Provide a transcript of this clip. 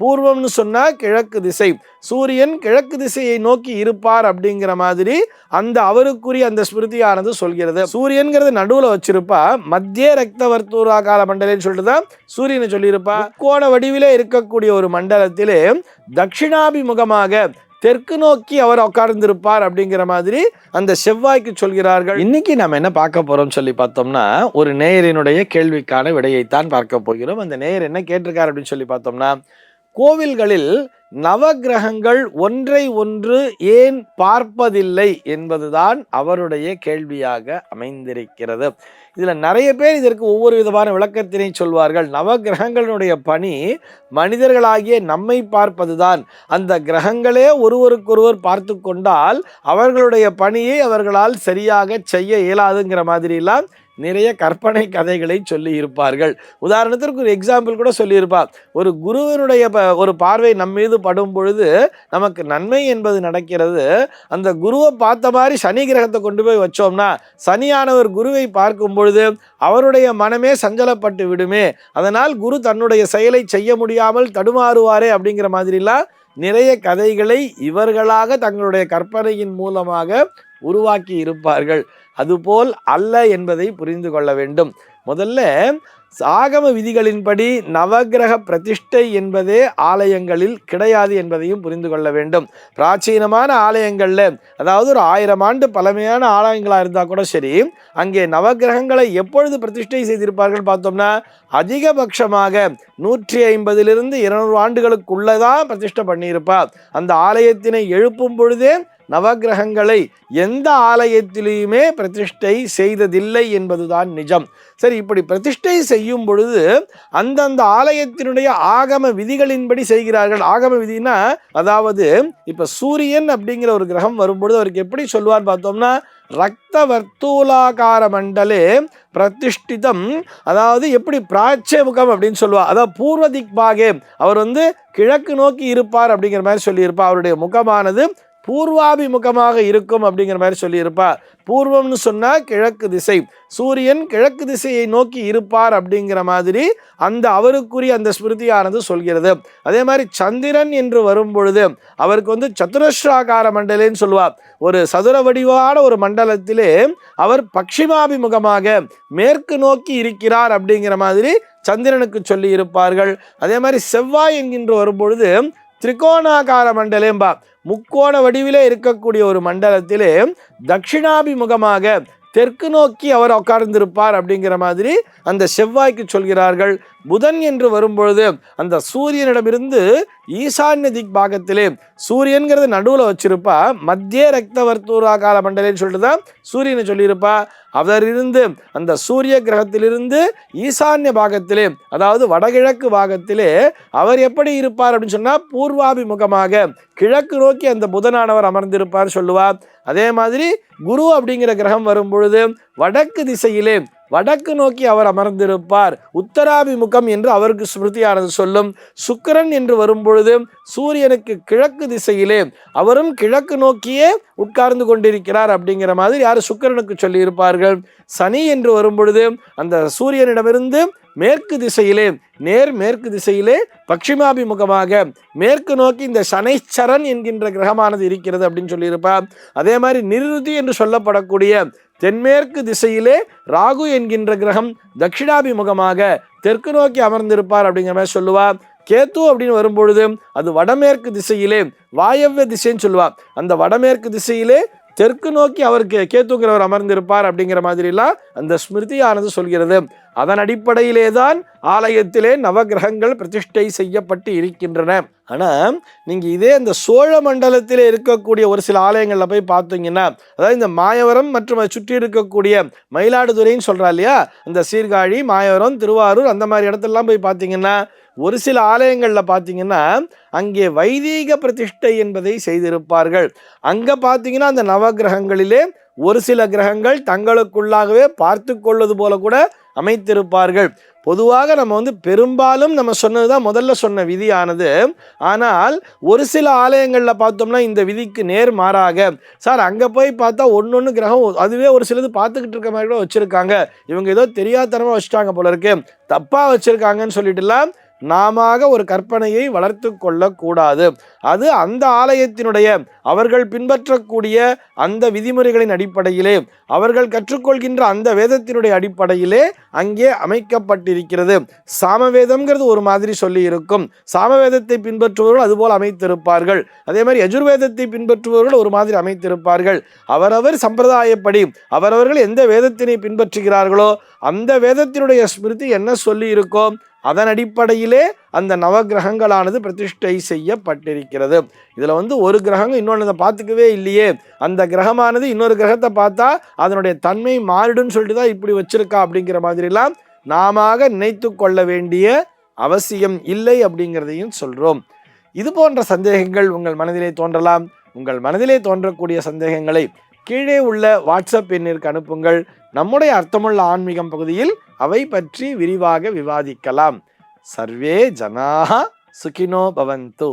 பூர்வம்னு சொன்னால் கிழக்கு திசை. சூரியன் கிழக்கு திசையை நோக்கி இருப்பார் அப்படிங்கிற மாதிரி அந்த அவருக்குரிய அந்த ஸ்மிருதியானது சொல்கிறது. சூரியன்கிறது நடுவில் வச்சிருப்பா. மத்திய ரக்த வர்த்தூரா கால மண்டலன்னு சொல்லிட்டு தான் சூரியனை சொல்லியிருப்பா. கோண வடிவிலே இருக்கக்கூடிய ஒரு மண்டலத்திலே தட்சிணாபிமுகமாக தெற்கு நோக்கி அவர் உட்கார்ந்திருப்பார் அப்படிங்கிற மாதிரி அந்த செவ்வாய்க்கு சொல்கிறார்கள். இன்னைக்கு நம்ம என்ன பார்க்க போறோம் சொல்லி பார்த்தோம்னா ஒரு நேயரினுடைய கேள்விக்கான விடையைத்தான் பார்க்க போகிறோம். அந்த நேயர் என்ன கேட்டிருக்கார் அப்படின்னு சொல்லி பார்த்தோம்னா கோவில்களில் நவக்கிரகங்கள் ஒன்றை ஒன்று ஏன் பார்ப்பதில்லை என்பதுதான் அவருடைய கேள்வியாக அமைந்திருக்கிறது. இதில் நிறைய பேர் இதற்கு ஒவ்வொரு விதமான விளக்கத்தினை சொல்வார்கள். நவகிரகங்களுடைய பணி மனிதர்களாகிய நம்மை பார்ப்பதுதான். அந்த கிரகங்களே ஒருவருக்கொருவர் பார்த்து கொண்டால் அவர்களுடைய பணியை அவர்களால் சரியாக செய்ய இயலாதுங்கிற மாதிரிலாம் நிறைய கற்பனை கதைகளை சொல்லி இருப்பார்கள் உதாரணத்திற்கு ஒரு எக்ஸாம்பிள் கூட சொல்லியிருப்பார் ஒரு குருவினுடைய ப- ஒரு பார்வை நம் மீது படும் பொழுது நமக்கு நன்மை என்பது நடக்கிறது. அந்த குருவை பார்த்த மாதிரி சனி கிரகத்தை கொண்டு போய் வச்சோம்னா சனியானவர் குருவை பார்க்கும் பொழுது அவருடைய மனமே சஞ்சலப்பட்டு விடுமே. அதனால் குரு தன்னுடைய செயலை செய்ய முடியாமல் தடுமாறுவாரே அப்படிங்கிற மாதிரிலாம் நிறைய கதைகளை இவர்களாக தங்களுடைய கற்பனையின் மூலமாக உருவாக்கி இருப்பார்கள். அதுபோல் அல்ல என்பதை புரிந்து கொள்ள வேண்டும். முதல்ல ஆகம விதிகளின்படி நவக்கிரக பிரதிஷ்டை என்பதே ஆலயங்களில் கிடையாது என்பதையும் புரிந்து கொள்ள வேண்டும். பிராச்சீனமான ஆலயங்களில் அதாவது ஒரு ஆயிரம் ஆண்டு பழமையான ஆலயங்களாக இருந்தால் கூட சரி அங்கே நவக்கிரகங்களை எப்பொழுது பிரதிஷ்டை செய்திருப்பார்கள் பார்த்தோம்னா அதிகபட்சமாக நூற்றி ஐம்பதிலிருந்து இருநூறு ஆண்டுகளுக்குள்ளதான் பிரதிஷ்டை பண்ணியிருப்பார். அந்த ஆலயத்தினை எழுப்பும் பொழுதே நவக்கிரகங்களை எந்த ஆலயத்திலையுமே பிரதிஷ்டை செய்ததில்லை என்பதுதான் நிஜம். சரி இப்படி பிரதிஷ்டை செய்யும் பொழுது அந்தந்த ஆலயத்தினுடைய ஆகம விதிகளின்படி செய்கிறார்கள். ஆகம விதினா அதாவது இப்போ சூரியன் அப்படிங்கிற ஒரு கிரகம் வரும்பொழுது அவருக்கு எப்படி சொல்லுவார் பார்த்தோம்னா ரத்த வர்த்தூலாகார மண்டலே பிரதிஷ்டிதம். அதாவது எப்படி பிராச்சிய முகம் அப்படின்னு சொல்லுவா அதாவது பூர்வ திக்பாகே அவர் வந்து கிழக்கு நோக்கி இருப்பார் அப்படிங்கிற மாதிரி சொல்லியிருப்பார் அவருடைய முகமானது பூர்வாபிமுகமாக இருக்கும் அப்படிங்கிற மாதிரி சொல்லியிருப்பா. பூர்வம்னு சொன்னால் கிழக்கு திசை. சூரியன் கிழக்கு திசையை நோக்கி இருப்பார் அப்படிங்கிற மாதிரி அந்த அவருக்குரிய அந்த ஸ்மிருதியானது சொல்கிறது. அதே மாதிரி சந்திரன் என்று வரும் பொழுது அவருக்கு வந்து சதுரஸ்ராகார மண்டலேன்னு சொல்லுவார் ஒரு சதுர வடிவான ஒரு மண்டலத்திலே அவர் பக்ஷிமாபிமுகமாக மேற்கு நோக்கி இருக்கிறார் அப்படிங்கிற மாதிரி சந்திரனுக்கு சொல்லி இருப்பார்கள் அதே மாதிரி செவ்வாய் என்கின்ற வரும்பொழுது திரிகோணாகார மண்டலேம்பா. முக்கோண வடிவிலே இருக்கக்கூடிய ஒரு மண்டலத்திலே தட்சிணாபிமுகமாக தெற்கு நோக்கி அவர் உட்கார்ந்திருப்பார் அப்படிங்கிற மாதிரி அந்த செவ்வாய்க்கு சொல்கிறார்கள். புதன் என்று வரும்பொழுது அந்த சூரியனிடமிருந்து ஈசான்ய திக் பாகத்திலே சூரியன்கிறது நடுவில் வச்சிருப்பா. மத்திய ரக்த வர்த்தூரா கால மண்டலேன்னு சொல்லிட்டு தான் சூரியனை சொல்லியிருப்பா. அவரிருந்து அந்த சூரிய கிரகத்திலிருந்து ஈசான்ய பாகத்திலே அதாவது வடகிழக்கு பாகத்திலே அவர் எப்படி இருப்பார் அப்படின்னு சொன்னால் பூர்வாபிமுகமாக கிழக்கு நோக்கி அந்த புதனானவர் அமர்ந்திருப்பார் சொல்லுவார். அதே மாதிரி குரு அப்படிங்கிற கிரகம் வரும் பொழுது வடக்கு திசையிலே வடக்கு நோக்கி அவர் அமர்ந்திருப்பார். உத்தராபிமுகம் என்று அவருக்கு ஸ்மிருதியானது சொல்லும். சுக்கரன் என்று வரும்பொழுது சூரியனுக்கு கிழக்கு திசையிலே அவரும் கிழக்கு நோக்கியே உட்கார்ந்து கொண்டிருக்கிறார் அப்படிங்கிற மாதிரி யார் சுக்கிரனுக்கு சொல்லி இருப்பார்கள் சனி என்று வரும்பொழுது அந்த சூரியனிடமிருந்து மேற்கு திசையிலே நேர் மேற்கு திசையிலே பக்ஷிமாபிமுகமாக மேற்கு நோக்கி இந்த சனைச்சரன் என்கின்ற கிரகமானது இருக்கிறது அப்படின்னு சொல்லியிருப்பார். அதே மாதிரி நிருதி என்று சொல்லப்படக்கூடிய தென்மேற்கு திசையிலே ராகு என்கின்ற கிரகம் தட்சிணாபிமுகமாக தெற்கு நோக்கி அமர்ந்திருப்பார் அப்படிங்கிற மாதிரி சொல்லுவார். கேத்து அப்படின்னு வரும்பொழுது அது வடமேற்கு திசையிலே வாயவ்ய திசைன்னு சொல்லுவா. அந்த வடமேற்கு திசையிலே தெற்கு நோக்கி அவருக்கு கேத்துங்கிறவர் அமர்ந்திருப்பார் அப்படிங்கிற மாதிரிலாம் அந்த ஸ்மிருதியானது சொல்கிறது. அதன் அடிப்படையிலே தான் ஆலயத்திலே நவகிரகங்கள் பிரதிஷ்டை செய்யப்பட்டு இருக்கின்றன. ஆனால் நீங்கள் இதே இந்த சோழ மண்டலத்தில் இருக்கக்கூடிய ஒரு சில ஆலயங்களில் போய் பார்த்தீங்கன்னா அதாவது இந்த மாயவரம் மற்றும் அதை சுற்றி இருக்கக்கூடிய மயிலாடுதுறைன்னு சொல்கிறா இல்லையா? இந்த சீர்காழி மாயவரம் திருவாரூர் அந்த மாதிரி இடத்துலலாம் போய் பார்த்தீங்கன்னா ஒரு சில ஆலயங்களில் பார்த்தீங்கன்னா அங்கே வைதீக பிரதிஷ்டை என்பதை செய்திருப்பார்கள். அங்கே பார்த்தீங்கன்னா அந்த நவகிரகங்களிலே ஒரு சில கிரகங்கள் தங்களுக்குள்ளாகவே பார்த்து கொள்வது போல கூட அமைத்திருப்பார்கள். பொதுவாக நம்ம வந்து பெரும்பாலும் நம்ம சொன்னது தான் முதல்ல சொன்ன விதியானது. ஆனால் ஒரு சில ஆலயங்களில் பார்த்தோம்னா இந்த விதிக்கு நேர் மாறாக. சார் அங்கே போய் பார்த்தா ஒன்று ஒன்று கிரகம் அதுவே ஒரு சிலது பார்த்துக்கிட்டு இருக்க மாதிரி கூட வச்சுருக்காங்க. இவங்க ஏதோ தெரியாதனமாக வச்சுட்டாங்க போல இருக்கு. தப்பாக வச்சுருக்காங்கன்னு சொல்லிட்டுலாம் நாம ஒரு கற்பனையை வளர்த்து கொள்ளக்கூடாது. அது அந்த ஆலயத்தினுடைய அவர்கள் பின்பற்றக்கூடிய அந்த விதிமுறைகளின் அடிப்படையிலே அவர்கள் கற்றுக்கொள்கின்ற அந்த வேதத்தினுடைய அடிப்படையிலே அங்கே அமைக்கப்பட்டிருக்கிறது. சாமவேதம்ங்கிறது ஒரு மாதிரி சொல்லி இருக்கும் சாமவேதத்தை பின்பற்றுபவர்கள் அதுபோல் அமைத்திருப்பார்கள். அதே மாதிரி யஜுர்வேதத்தை பின்பற்றுபவர்கள் ஒரு மாதிரி அமைத்திருப்பார்கள். அவரவர் சம்பிரதாயப்படி அவரவர்கள் எந்த வேதத்தினை பின்பற்றுகிறார்களோ அந்த வேதத்தினுடைய ஸ்மிருதி என்ன சொல்லி இருக்கோ அதன் அடிப்படையிலே அந்த நவகிரகங்களானது பிரதிஷ்டை செய்யப்பட்டிருக்கிறது. இதில் வந்து ஒரு கிரகம் இன்னொன்று பார்த்துக்கவே இல்லையே. அந்த கிரகமானது இன்னொரு கிரகத்தை பார்த்தா அதனுடைய தன்மை மாறிடுன்னு சொல்லிட்டு தான் இப்படி வச்சிருக்கா அப்படிங்கிற மாதிரிலாம் நாம நினைத்து கொள்ள வேண்டிய அவசியம் இல்லை அப்படிங்கிறதையும் சொல்கிறோம் இது போன்ற சந்தேகங்கள் உங்கள் மனதிலே தோன்றலாம். உங்கள் மனதிலே தோன்றக்கூடிய சந்தேகங்களை கீழே உள்ள வாட்ஸ்அப் எண்ணிற்கு அனுப்புங்கள். நம்முடைய அர்த்தமுள்ள ஆன்மீகம் பகுதியில் அவை பற்றி விரிவாக விவாதிக்கலாம். சர்வே ஜனாக சுகினோ பவந்து.